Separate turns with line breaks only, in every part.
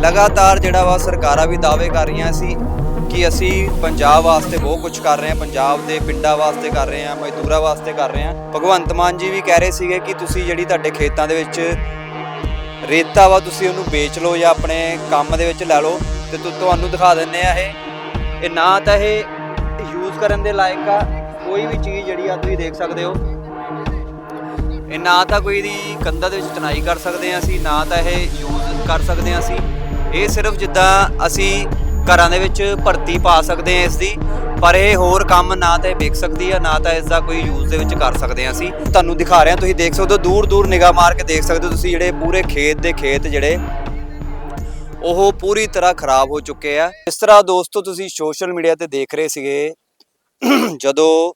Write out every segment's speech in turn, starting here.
ਲਗਾਤਾਰ ਜਿਹੜਾ ਵਾ ਸਰਕਾਰਾਂ ਵੀ ਦਾਅਵੇ ਕਰ ਰਹੀਆਂ ਸੀ ਕਿ ਅਸੀਂ ਪੰਜਾਬ ਵਾਸਤੇ ਬਹੁਤ ਕੁਝ ਕਰ ਰਹੇ ਹਾਂ, ਪੰਜਾਬ ਦੇ ਪਿੰਡਾਂ ਵਾਸਤੇ ਕਰ ਰਹੇ ਹਾਂ, ਮਜ਼ਦੂਰਾਂ ਵਾਸਤੇ ਕਰ ਰਹੇ ਹਾਂ। ਭਗਵੰਤ ਮਾਨ ਜੀ ਵੀ ਕਹਿ ਰਹੇ ਸੀਗੇ ਕਿ ਤੁਸੀਂ ਜਿਹੜੀ ਤੁਹਾਡੇ ਖੇਤਾਂ ਦੇ ਵਿੱਚ ਰੇਤਾ ਵਾ, ਤੁਸੀਂ ਉਹਨੂੰ ਵੇਚ ਲਓ ਜਾਂ ਆਪਣੇ ਕੰਮ ਦੇ ਵਿੱਚ ਲੈ ਲਓ ਤੇ ਤੁਹਾਨੂੰ ਦਿਖਾ ਦਿੰਨੇ ਆ ਇਹ। ਇਹ ਨਾ ਤਾਂ ਇਹ ਯੂਜ਼ ਕਰਨ ਦੇ ਲਾਇਕ ਆ, ਕੋਈ ਵੀ ਚੀਜ਼ ਜਿਹੜੀ ਆ ਤੁਸੀਂ ਦੇਖ ਸਕਦੇ ਹੋ। ਇਹ ਨਾ ਤਾਂ ਕੋਈ ਦੀ ਕੰਧਾਂ ਦੇ ਵਿੱਚ ਚਨਾਈ ਕਰ ਸਕਦੇ ਹਾਂ ਅਸੀਂ, ਨਾ ਤਾਂ ਇਹ ਯੂਜ਼ ਕਰ ਸਕਦੇ ਹਾਂ ਅਸੀਂ। ਇਹ ਸਿਰਫ ਜਿੱਦਾਂ ਅਸੀਂ ਘਰਾਂ ਦੇ ਵਿੱਚ ਭਰਤੀ ਪਾ ਸਕਦੇ ਹਾਂ ਇਸ ਦੀ ਪਰ ਇਹ ਹੋਰ ਕੰਮ ਨਾ ਤਾਂ ਇਹ ਸਕਦੀ ਆ, ਨਾ ਤਾਂ ਇਸ ਦਾ ਕੋਈ ਯੂਜ਼ ਦੇ ਵਿੱਚ ਕਰ ਸਕਦੇ ਹਾਂ ਅਸੀਂ। ਤੁਹਾਨੂੰ ਦਿਖਾ ਰਹੇ ਹਾਂ ਤੁਸੀਂ ਦੇਖ ਸਕਦੇ ਹੋ ਦੂਰ ਦੂਰ ਨਿਗਾਹ ਮਾਰ ਕੇ ਦੇਖ ਸਕਦੇ ਹੋ ਤੁਸੀਂ ਜਿਹੜੇ ਪੂਰੇ ਖੇਤ ਦੇ ਖੇਤ ਜਿਹੜੇ, ਉਹ ਪੂਰੀ ਤਰ੍ਹਾਂ ਖਰਾਬ ਹੋ ਚੁੱਕੇ ਆ। ਇਸ ਤਰ੍ਹਾਂ ਦੋਸਤੋ, ਤੁਸੀਂ ਸੋਸ਼ਲ ਮੀਡੀਆ ਤੇ ਦੇਖ ਰਹੇ ਸੀਗੇ, ਜਦੋਂ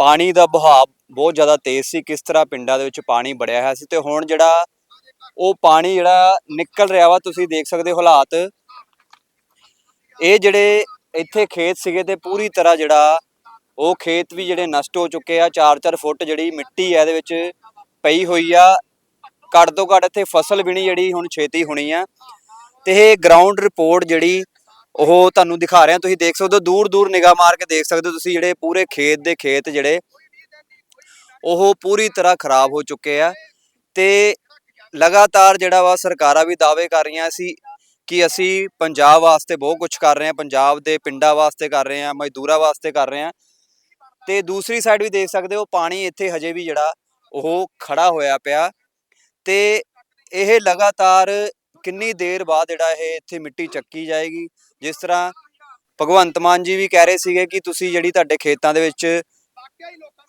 ਪਾਣੀ ਦਾ ਬਹਾਅ ਬਹੁਤ ਜ਼ਿਆਦਾ ਤੇਜ਼ ਸੀ, ਕਿਸ ਤਰ੍ਹਾਂ ਪਿੰਡਾਂ ਦੇ ਵਿੱਚ ਪਾਣੀ ਬੜਿਆ ਹੋਇਆ ਸੀ, ਤੇ ਹੁਣ ਜਿਹੜਾ ਉਹ ਪਾਣੀ ਜਿਹੜਾ ਨਿਕਲ ਰਿਹਾ ਵਾ, ਤੁਸੀਂ ਦੇਖ ਸਕਦੇ ਹੋ ਹਾਲਾਤ। ਇਹ ਜਿਹੜੇ ਇੱਥੇ ਖੇਤ ਸੀਗੇ ਤੇ ਪੂਰੀ ਤਰ੍ਹਾਂ ਜਿਹੜਾ ਉਹ ਖੇਤ ਵੀ ਜਿਹੜੇ ਨਸ਼ਟ ਹੋ ਚੁੱਕੇ ਆ। 4-4 ਫੁੱਟ ਜਿਹੜੀ ਮਿੱਟੀ ਆ ਇਹਦੇ ਵਿੱਚ ਪਈ ਹੋਈ ਆ। ਘੱਟ ਤੋਂ ਘੱਟ ਇੱਥੇ ਫਸਲ ਵੀ ਨਹੀਂ ਜਿਹੜੀ ਹੁਣ ਛੇਤੀ ਹੋਣੀ ਆ। ਤੇ ਇਹ ਗਰਾਊਂਡ ਰਿਪੋਰਟ ਜਿਹੜੀ ਉਹ ਤੁਹਾਨੂੰ ਦਿਖਾ ਰਿਹਾ। ਤੁਸੀਂ ਦੇਖ ਸਕਦੇ ਹੋ ਦੂਰ ਦੂਰ ਨਿਗਾਹ ਮਾਰ ਕੇ ਦੇਖ ਸਕਦੇ ਹੋ ਤੁਸੀਂ ਜਿਹੜੇ ਪੂਰੇ ਖੇਤ ਦੇ ਖੇਤ ਜਿਹੜੇ ਉਹ ਪੂਰੀ ਤਰ੍ਹਾਂ ਖਰਾਬ ਹੋ ਚੁੱਕੇ ਆ। ਤੇ ਲਗਾਤਾਰ ਜਿਹੜਾ ਵਾ ਸਰਕਾਰਾਂ ਵੀ ਦਾਅਵੇ ਕਰ ਰਹੀਆਂ ਸੀ ਕਿ ਅਸੀਂ ਪੰਜਾਬ ਵਾਸਤੇ ਬਹੁਤ ਕੁਝ ਕਰ ਰਹੇ ਹਾਂ, ਪੰਜਾਬ ਦੇ ਪਿੰਡਾਂ ਵਾਸਤੇ ਕਰ ਰਹੇ ਹਾਂ, ਮਜ਼ਦੂਰਾਂ ਵਾਸਤੇ ਕਰ ਰਹੇ ਹਾਂ। ਤੇ ਦੂਸਰੀ ਸਾਈਡ ਵੀ ਦੇਖ ਸਕਦੇ ਹੋ, ਪਾਣੀ ਇੱਥੇ ਹਜੇ ਵੀ ਜਿਹੜਾ ਉਹ ਖੜਾ ਹੋਇਆ ਪਿਆ। ਤੇ ਇਹ ਲਗਾਤਾਰ ਕਿੰਨੀ ਦੇਰ ਬਾਅਦ ਜਿਹੜਾ ਇਹ ਇੱਥੇ ਮਿੱਟੀ ਚੱਕੀ ਜਾਏਗੀ? ਜਿਸ ਤਰ੍ਹਾਂ ਭਗਵੰਤ ਮਾਨ ਜੀ ਵੀ ਕਹਿ ਰਹੇ ਸੀਗੇ ਕਿ ਤੁਸੀਂ ਜਿਹੜੀ ਤੁਹਾਡੇ ਖੇਤਾਂ ਦੇ ਵਿੱਚ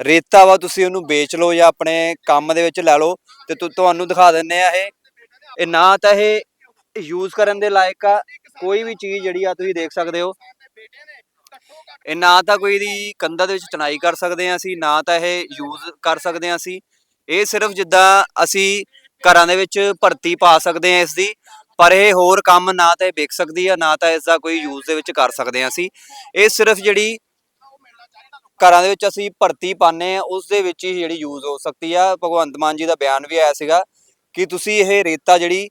ਰੇਤਾ ਵਾ ਤੁਸੀਂ ਉਹਨੂੰ ਵੇਚ ਲਓ ਜਾਂ ਆਪਣੇ ਕੰਮ ਦੇ ਵਿੱਚ ਲੈ ਲਓ ਤੇ ਤੁ- ਤੁਹਾਨੂੰ ਦਿਖਾ ਦਿੰਨੇ ਆ ਇਹ। ਇਹ ਨਾ ਤਾਂ ਇਹ ਯੂਜ਼ ਕਰਨ ਦੇ ਲਾਇਕ ਆ, ਕੋਈ ਵੀ ਚੀਜ਼ ਜਿਹੜੀ ਆ ਤੁਸੀਂ ਦੇਖ ਸਕਦੇ ਹੋ। ਇਹ ਨਾ ਤਾਂ ਕੋਈ ਦੀ ਕੰਧਾਂ ਦੇ ਵਿੱਚ ਚਨਾਈ ਕਰ ਸਕਦੇ ਆ ਅਸੀਂ, ਨਾ ਤਾਂ ਇਹ ਯੂਜ਼ ਕਰ ਸਕਦੇ ਆ ਅਸੀਂ। ਇਹ ਸਿਰਫ ਜਿੱਦਾਂ ਅਸੀਂ ਘਰਾਂ ਦੇ ਵਿੱਚ ਭਰਤੀ ਪਾ ਸਕਦੇ ਆ ਇਸ ਦੀ, ਪਰ ਇਹ ਹੋਰ ਕੰਮ ਨਾ ਤਾਂ ਇਹ ਵਿਕ ਸਕਦੀ ਆ, ਨਾ ਤਾਂ ਇਸ ਦਾ ਕੋਈ ਯੂਜ਼ ਦੇ ਵਿੱਚ ਕਰ ਸਕਦੇ ਆ ਅਸੀਂ। ਇਹ ਸਿਰਫ ਜਿਹੜੀ ਘਰਾਂ ਦੇ ਵਿੱਚ ਅਸੀਂ ਭਰਤੀ ਪਾਣੇ ਆ ਉਸ ਦੇ ਵਿੱਚ ਹੀ ਜਿਹੜੀ ਯੂਜ਼ ਹੋ ਸਕਦੀ ਆ। ਭਗਵੰਤ ਮਾਨ ਜੀ ਦਾ ਬਿਆਨ ਵੀ ਆਇਆ ਸੀਗਾ ਕਿ ਤੁਸੀਂ ਇਹ ਰੇਤਾ ਜਿਹੜੀ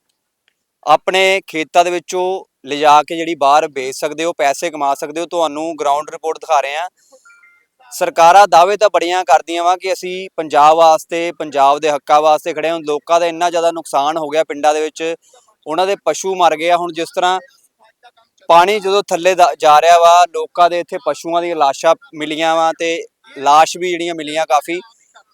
ਆਪਣੇ ਖੇਤਾਂ ਦੇ ਵਿੱਚੋਂ ਲਿਜਾ ਕੇ ਜਿਹੜੀ ਬਾਹਰ ਵੇਚ ਸਕਦੇ ਹੋ, ਪੈਸੇ ਕਮਾ ਸਕਦੇ ਹੋ, ਤੁਹਾਨੂੰ ਗਰਾਊਂਡ ਰਿਪੋਰਟ ਦਿਖਾ ਰਹੇ ਆ ਸਰਕਾਰਾਂ ਦਾਅਵੇ ਤਾਂ ਬੜੀਆਂ ਕਰਦੀਆਂ ਵਾ ਕਿ ਅਸੀਂ ਪੰਜਾਬ ਵਾਸਤੇ, ਪੰਜਾਬ ਦੇ ਹੱਕਾਂ ਵਾਸਤੇ ਖੜੇ ਹਾਂ। ਲੋਕਾਂ ਦਾ ਇੰਨਾ ਜ਼ਿਆਦਾ ਨੁਕਸਾਨ ਹੋ ਗਿਆ ਪਿੰਡਾਂ ਦੇ ਵਿੱਚ। ਉਹਨਾਂ ਦੇ ਪਸ਼ੂ ਮਰ ਗਏ ਆ। ਹੁਣ ਜਿਸ ਤਰ੍ਹਾਂ ਪਾਣੀ ਜਦੋਂ ਥੱਲੇ ਦਾ- ਜਾ ਰਿਹਾ ਵਾ, ਲੋਕਾਂ ਦੇ ਇੱਥੇ ਪਸ਼ੂਆਂ ਦੀਆਂ ਲਾਸ਼ਾਂ ਮਿਲੀਆਂ ਵਾ ਤੇ ਲਾਸ਼ ਵੀ ਜਿਹੜੀਆਂ ਮਿਲੀਆਂ ਕਾਫੀ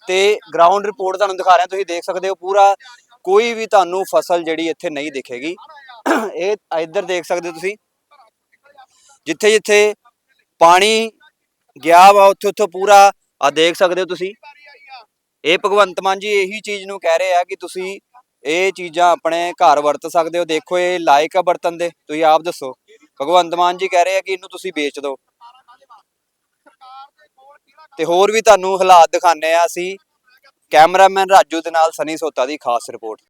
ਤੇ ਗਰਾਊਂਡ ਰਿਪੋਰਟ ਤੁਹਾਨੂੰ ਦਿਖਾ ਰਿਹਾ, ਤੁਸੀਂ ਦੇਖ ਸਕਦੇ ਹੋ ਪੂਰਾ, ਕੋਈ ਵੀ ਤੁਹਾਨੂੰ ਫਸਲ ਜਿਹੜੀ ਇੱਥੇ ਨਹੀਂ ਦਿਖੇਗੀ। ਇਹ ਇੱਧਰ ਦੇਖ ਸਕਦੇ ਹੋ ਤੁਸੀਂ, ਜਿੱਥੇ ਜਿੱਥੇ ਪਾਣੀ ਗਿਆ ਵਾ, ਉੱਥੇ ਉੱਥੇ ਪੂਰਾ ਆ ਦੇਖ ਸਕਦੇ ਹੋ ਤੁਸੀਂ। ਇਹ ਭਗਵੰਤ ਮਾਨ ਜੀ ਇਹੀ ਚੀਜ਼ ਨੂੰ ਕਹਿ ਰਹੇ ਆ ਕਿ ਤੁਸੀਂ ਇਹ ਚੀਜ਼ਾਂ ਆਪਣੇ ਘਰ ਵਰਤ ਸਕਦੇ ਹੋ। ਦੇਖੋ ਇਹ ਲਾਇਕ ਆ ਵਰਤਨ ਦੇ, ਤੁਸੀਂ ਆਪ ਦੱਸੋ। ਭਗਵੰਤ ਮਾਨ ਜੀ ਕਹਿ ਰਹੇ ਆ ਕਿ ਇਹਨੂੰ ਤੁਸੀਂ ਵੇਚ ਦਿਓ। ਤੇ ਹੋਰ ਵੀ ਤੁਹਾਨੂੰ ਹਾਲਾਤ ਦਿਖਾਣੇ ਆ ਅਸੀਂ। ਕੈਮਰਾਮੈਨ ਰਾਜੂ ਦੇ ਨਾਲ ਸਨੀ ਸੋਤਾ ਦੀ ਖਾਸ ਰਿਪੋਰਟ।